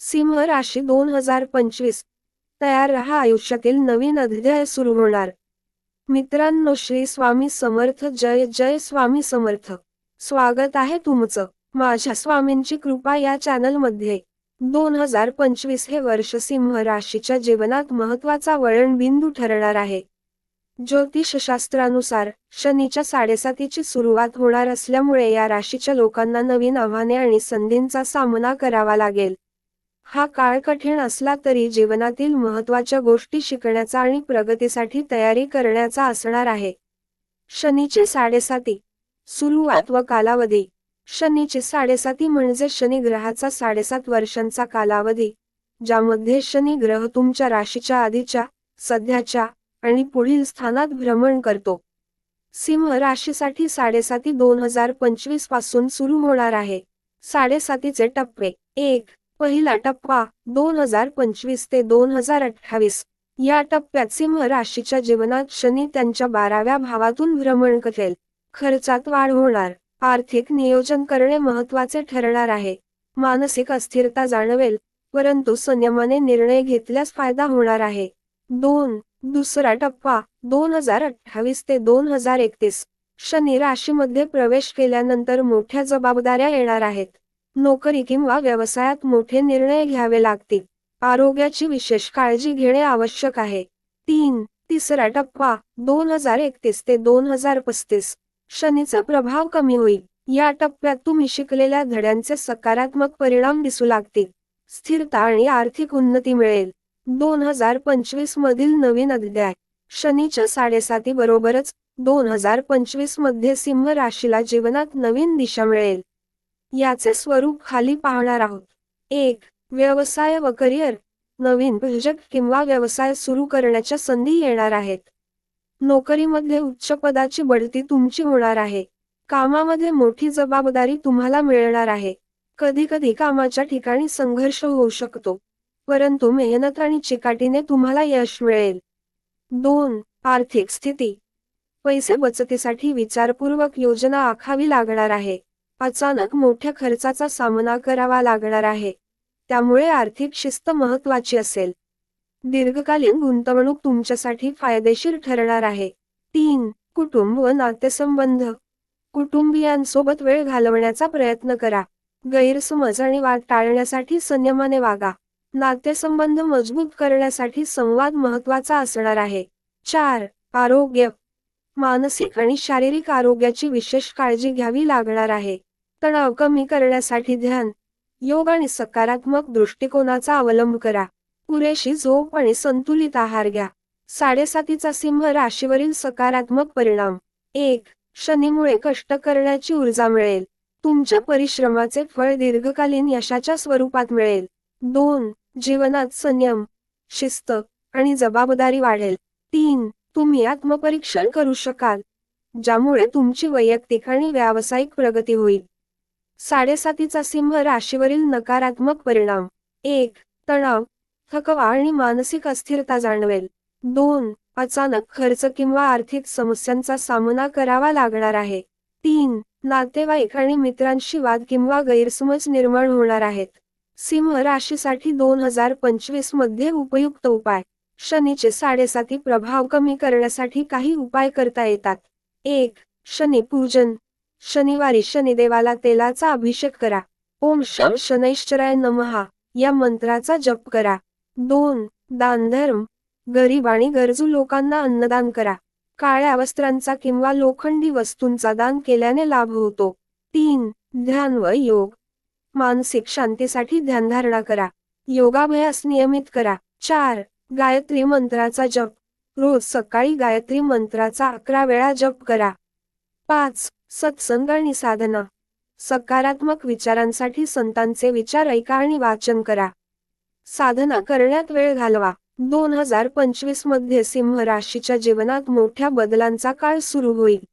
सिंह राशी दोन हजार पंचवीस. तयार रहा आयुष्यातील नवीन अध्याय सुरू होणार. मित्रांनो श्री स्वामी समर्थ जय जय स्वामी समर्थ. स्वागत आहे तुमचं माझ्या स्वामींची कृपा या चॅनलमध्ये. दोन हजार पंचवीस हे वर्ष सिंह राशीच्या जीवनात महत्त्वाचा वळणबिंदू ठरणार आहे. ज्योतिषशास्त्रानुसार शनीच्या साडेसातीची सुरुवात होणार असल्यामुळे या राशीच्या लोकांना नवीन आव्हाने आणि संधींचा सामना करावा लागेल. हा काळ कठीण असला तरी जीवनातील महत्त्वाच्या गोष्टी शिकण्याचा आणि प्रगतीसाठी तयारी करण्याचा असणार आहे. शनीचे साडेसाती सुरुवात व कालावधी. शनीचे साडेसाती म्हणजे शनी ग्रहाचा साडेसात वर्षांचा कालावधी ज्यामध्ये शनी ग्रह तुमच्या राशीच्या आधीच्या सध्याच्या आणि पुढील स्थानात भ्रमण करतो. सिंह राशीसाठी साडेसाती दोन हजार पंचवीसपासून सुरू होणार आहे. साडेसातीचे टप्पे एक पहिला टप्पा दोन हजार पंचवीस ते दोन हजार अठ्ठावीस. या टप्प्यात सिंह राशीच्या जीवनात शनी त्यांच्या बाराव्या भावातून भ्रमण करेल. खर्चात वाढ होणार. आर्थिक नियोजन करणे महत्त्वाचे ठरणार आहे. मानसिक अस्थिरता जाणवेल परंतु संयमाने निर्णय घेतल्यास फायदा होणार आहे. दोन दुसरा टप्पा दोन हजार अठ्ठावीस ते दोन हजार एकतीस. शनी राशीमध्ये प्रवेश केल्यानंतर मोठ्या जबाबदाऱ्या येणार आहेत. नोकरी किंवा व्यवसायात मोठे निर्णय घ्यावे लागतील. आरोग्याची विशेष काळजी घेणे आवश्यक आहे. तीन तिसरा टप्पा दोन हजार एकतीस ते दोन हजार पस्तीस. शनीचा प्रभाव कमी होईल. या टप्प्यात तुम्ही शिकलेल्या धड्यांचे सकारात्मक परिणाम दिसू लागतील. स्थिरता आणि आर्थिक उन्नती मिळेल. दोन हजार पंचवीस मधील नवीन अध्याय. शनीच्या साडेसाती बरोबरच दोन हजार पंचवीसमध्ये सिंह राशीला जीवनात नवीन दिशा मिळेल. याचे स्वरूप खाली पाहणार आहोत. एक व्यवसाय व करिअर. नवीन प्रोजेक्ट किंवा व्यवसाय सुरू करण्याच्या संधी येणार आहेत. नोकरीमध्ये उच्च पदाची बढती तुमची होणार आहे. कामामध्ये मोठी जबाबदारी तुम्हाला मिळणार आहे. कधी कधी कामाच्या ठिकाणी संघर्ष होऊ शकतो. परंतु मेहनत आणि चिकाटीने तुम्हाला यश मिळेल. दोन आर्थिक स्थिती. पैसे बचतीसाठी विचारपूर्वक योजना आखावी लागणार आहे. अचानक मोठ्या खर्चाचा सामना करावा लागणार आहे. त्यामुळे आर्थिक शिस्त महत्वाची असेल. दीर्घकालीन गुंतवणूक तुमच्यासाठी फायदेशीर ठरणार आहे. तीन कुटुंब व नातेसंबंध. कुटुंबियांसोबत वेळ घालवण्याचा प्रयत्न करा. गैरसमज आणि वाद टाळण्यासाठी संयमाने वागा. नातेसंबंध मजबूत करण्यासाठी संवाद महत्त्वाचा असणार आहे. चार आरोग्य. मानसिक आणि शारीरिक आरोग्याची विशेष काळजी घ्यावी लागणार आहे. तणाव कमी करण्यासाठी ध्यान योग आणि सकारात्मक दृष्टिकोनाचा अवलंब करा. पुरेशी झोप आणि संतुलित आहार घ्या. साडेसातीचा सिंह राशीवरील सकारात्मक परिणाम. एक शनीमुळे कष्ट करण्याची ऊर्जा मिळेल. तुमच्या परिश्रमाचे फळ दीर्घकालीन यशाच्या स्वरूपात मिळेल. दोन जीवनात संयम शिस्त आणि जबाबदारी वाढेल. तीन तुम्ही आत्मपरीक्षण करू शकाल ज्यामुळे तुमची वैयक्तिक आणि व्यावसायिक प्रगती होईल. साडेसातीचा सिंह राशीवरील नकारात्मक परिणाम. एक तणाव थकवा आणि मानसिक अस्थिरता जाणवेल. दोन अचानक खर्च किंवा आर्थिक समस्यांचा सामना करावा लागणार आहे. तीन नातेवाईक आणि मित्रांशी वाद किंवा गैरसमज निर्माण होणार आहेत. सिंह राशीसाठी दोन हजार पंचवीसमध्ये उपयुक्त उपाय. शनीचे साडेसाती प्रभाव कमी करण्यासाठी काही उपाय करता येतात. एक शनी पूजन शनिवारी शनिदेवाला तेलाचा अभिषेक करा. ओम शम शनैश्चराय नमहा या मंत्राचा जप करा. दोन दानधर्म. गरीब आणि गरजू लोकांना अन्नदान करा. काळ्या वस्त्रांचा किंवा लोखंडी वस्तूंचा दान केल्याने लाभ होतो. तीन ध्यान व योग. मानसिक शांतीसाठी ध्यानधारणा करा. योगाभ्यास नियमित करा. चार गायत्री मंत्राचा जप. रोज सकाळी गायत्री मंत्राचा अकरा वेळा जप करा. पाच सत्संग आणि साधना. सकारात्मक विचारांसाठी संतांचे विचार ऐका आणि वाचन करा. साधना करण्यात वेळ घालवा. दोन हजार पंचवीसमध्ये सिंह राशीच्या जीवनात मोठ्या बदलांचा काळ सुरू होईल.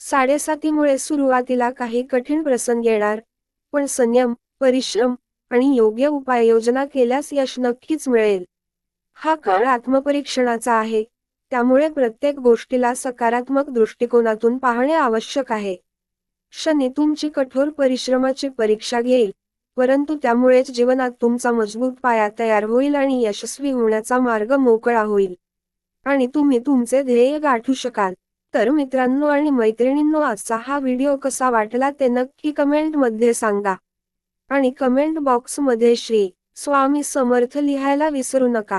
साडेसातीमुळे सुरुवातीला काही कठीण प्रसंग येणार पण संयम परिश्रम आणि योग्य उपाययोजना केल्यास यश नक्कीच मिळेल. हा काळ आत्मपरीक्षणाचा आहे. त्यामुळे प्रत्येक गोष्टीला सकारात्मक दृष्टिकोनातून पाहणे आवश्यक आहे. शनी तुमची कठोर परिश्रमाची परीक्षा घेईल परंतु त्यामुळेच जीवनात तुमचा मजबूत पाया तयार होईल आणि यशस्वी होण्याचा मार्ग मोकळा होईल. आणि तुम्ही तुमचे ध्येय गाठू शकाल. तर मित्रांनो आणि मैत्रिणींनो आजचा हा व्हिडिओ कसा वाटला ते नक्की कमेंटमध्ये सांगा. आणि कमेंट बॉक्समध्ये श्री स्वामी समर्थ लिहायला विसरू नका.